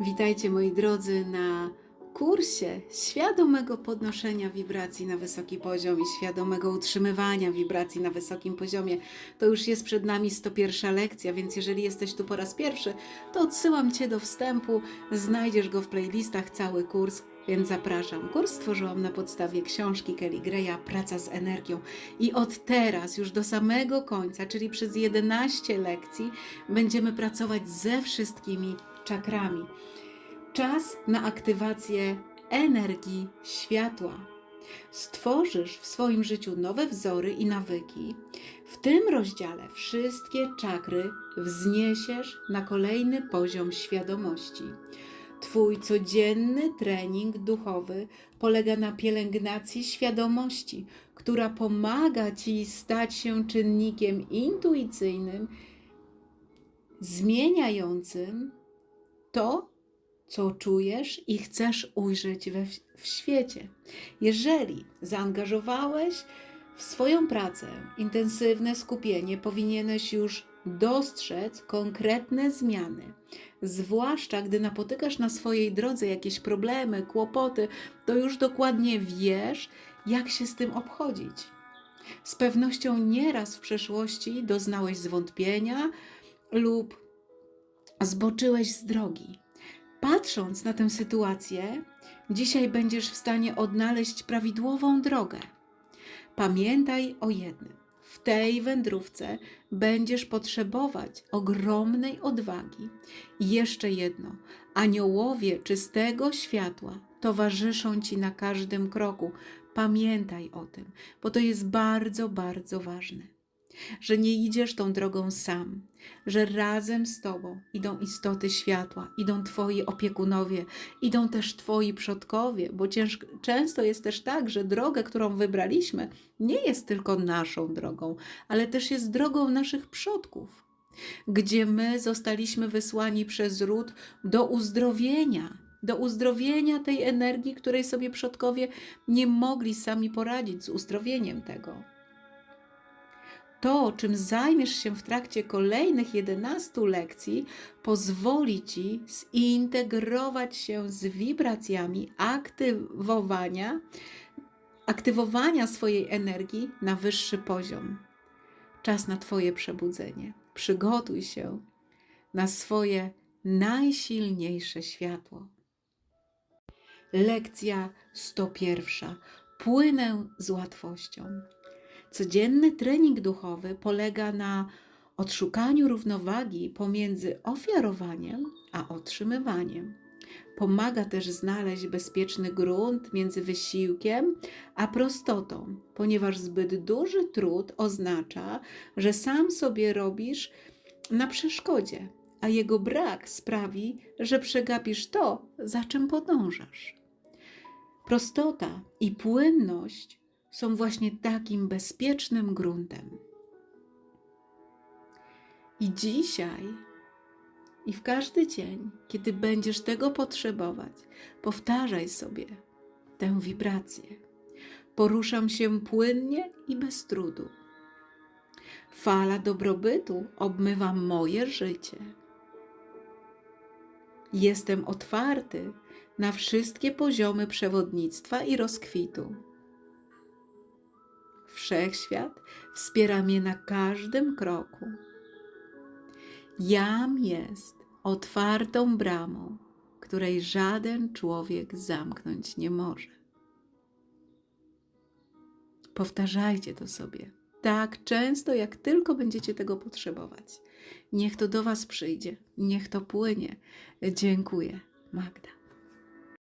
Witajcie moi drodzy na kursie świadomego podnoszenia wibracji na wysoki poziom i świadomego utrzymywania wibracji na wysokim poziomie. To już jest przed nami 101 lekcja, więc jeżeli jesteś tu po raz pierwszy, to odsyłam Cię do wstępu. Znajdziesz go w playlistach cały kurs, więc zapraszam. Kurs stworzyłam na podstawie książki Kelly Greya Praca z energią. I od teraz już do samego końca, czyli przez 11 lekcji, będziemy pracować ze wszystkimi czakrami. Czas na aktywację energii światła. Stworzysz w swoim życiu nowe wzory i nawyki. W tym rozdziale wszystkie czakry wzniesiesz na kolejny poziom świadomości. Twój codzienny trening duchowy polega na pielęgnacji świadomości, która pomaga ci stać się czynnikiem intuicyjnym, zmieniającym to, co czujesz i chcesz ujrzeć we, w świecie. Jeżeli zaangażowałeś w swoją pracę intensywne skupienie, powinieneś już dostrzec konkretne zmiany. Zwłaszcza gdy napotykasz na swojej drodze jakieś problemy, kłopoty, to już dokładnie wiesz, jak się z tym obchodzić. Z pewnością nieraz w przeszłości doznałeś zwątpienia lub zboczyłeś z drogi. Patrząc na tę sytuację, dzisiaj będziesz w stanie odnaleźć prawidłową drogę. Pamiętaj o jednym: w tej wędrówce będziesz potrzebować ogromnej odwagi. I jeszcze jedno: aniołowie czystego światła towarzyszą ci na każdym kroku. Pamiętaj o tym, bo to jest bardzo, bardzo ważne że nie idziesz tą drogą sam, że razem z Tobą idą istoty światła, idą Twoi opiekunowie, idą też Twoi przodkowie, bo ciężko, często jest też tak, że drogę, którą wybraliśmy, nie jest tylko naszą drogą, ale też jest drogą naszych przodków, gdzie my zostaliśmy wysłani przez ród do uzdrowienia. Do uzdrowienia tej energii, której sobie przodkowie nie mogli sami poradzić z uzdrowieniem tego to, czym zajmiesz się w trakcie kolejnych 11 lekcji, pozwoli ci zintegrować się z wibracjami aktywowania, aktywowania swojej energii na wyższy poziom. Czas na Twoje przebudzenie. Przygotuj się na swoje najsilniejsze światło. Lekcja 101. Płynę z łatwością. Codzienny trening duchowy polega na odszukaniu równowagi pomiędzy ofiarowaniem a otrzymywaniem. Pomaga też znaleźć bezpieczny grunt między wysiłkiem a prostotą, ponieważ zbyt duży trud oznacza, że sam sobie robisz na przeszkodzie, a jego brak sprawi, że przegapisz to, za czym podążasz. Prostota i płynność są właśnie takim bezpiecznym gruntem. I dzisiaj, i w każdy dzień, kiedy będziesz tego potrzebować, powtarzaj sobie tę wibrację. Poruszam się płynnie i bez trudu. Fala dobrobytu obmywa moje życie. Jestem otwarty na wszystkie poziomy przewodnictwa i rozkwitu. Wszechświat wspiera mnie na każdym kroku. Jam jest otwartą bramą, której żaden człowiek zamknąć nie może. Powtarzajcie to sobie tak często, jak tylko będziecie tego potrzebować. Niech to do Was przyjdzie, niech to płynie. Dziękuję, Magda.